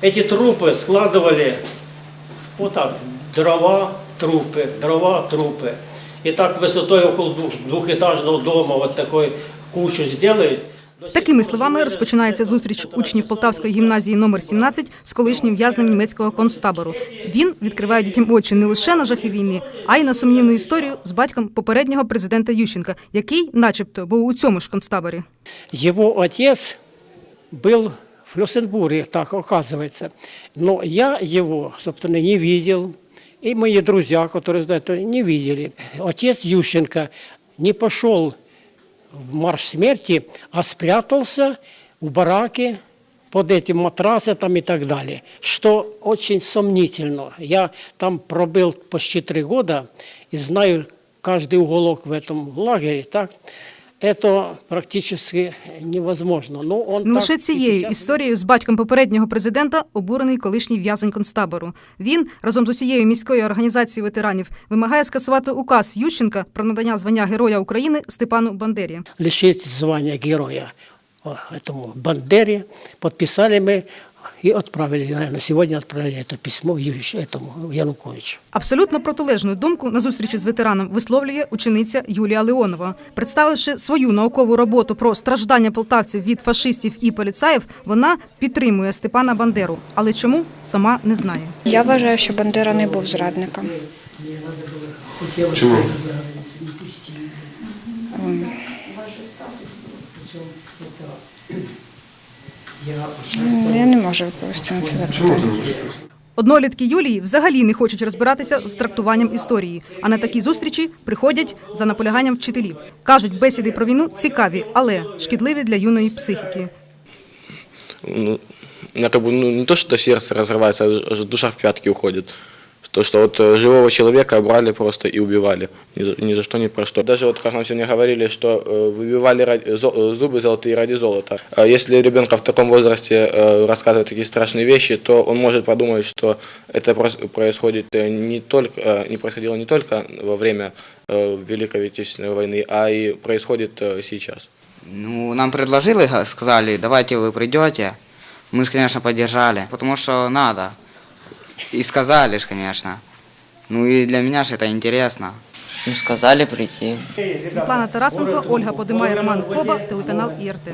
Эти трупы складывали вот так, дрова, трупы, дрова, трупы. И так высотой около двух, двухэтажного дома вот такой кучу сделают. До сих Такими пор словами розпочинається зустріч учнів Полтавської гімназії номер 17 з колишнім в'язнем німецького концтабору. Він відкриває дітям очі не лише на жахи війни, а й на сумнівну історію з батьком попереднього президента Ющенка, який, начебто, був у цьому ж концтаборі. Его отец был в так оказывается. Но я его, собственно, не видел. И мои друзья, которые знают, не видели. Отец Ющенко не пошел в марш смерти, а спрятался в бараке под этим матрасом и так далее. Что очень сомнительно. Я там пробыл почти три года и знаю каждый уголок в этом лагере. Так? Это практически невозможно. Но он Не так лише и цією сейчас- історією з батьком попереднього президента обурений колишній в'язень концтабору. Він разом з усією міською організацією ветеранів вимагає скасувати указ Ющенка про надання звання Героя України Степану Бандері. лишить звания героя о, этому Бандере. Подписали мы и отправили, наверное, сегодня отправили это письмо Ющ- этому Януковичу. Абсолютно протилежну думку на зустрічі з ветераном висловлює учениця Юлія Леонова. Представивши свою наукову роботу про страждання полтавців від фашистів і поліцаїв, вона підтримує Степана Бандеру. Але чому сама не знає. Я вважаю, що Бандера не був зрадником. Чому? Ну, Я не можу відповісти на це запитання. Однолітки Юлії взагалі не хочуть розбиратися з трактуванням історії, а на такі зустрічі приходять за наполяганням вчителів. кажуть, бесіди про війну цікаві, але шкідливі для юної психіки. ну, бы ну, не то, що серце розривається, а аж душа в пятки уходит. То, что вот э, живого человека брали просто и убивали. Ни за, ни за что, ни про что. Даже вот, как нам сегодня говорили, что э, выбивали ради- э, зубы золотые ради золота. А Если ребенка в таком возрасте рассказывают такие страшные вещи, то он может подумать, что это происходит не только, не происходило не только во время Великой Отечественной войны, а и происходит сейчас. Ну, нам предложили, сказали, давайте вы придете. Мы же, конечно, поддержали, потому что надо. И сказали же, конечно. Ну и для меня же это интересно. Ну, сказали прийти. Світлана Тарасенко, Ольга Подимай, Роман Коба, телеканал ІРТ.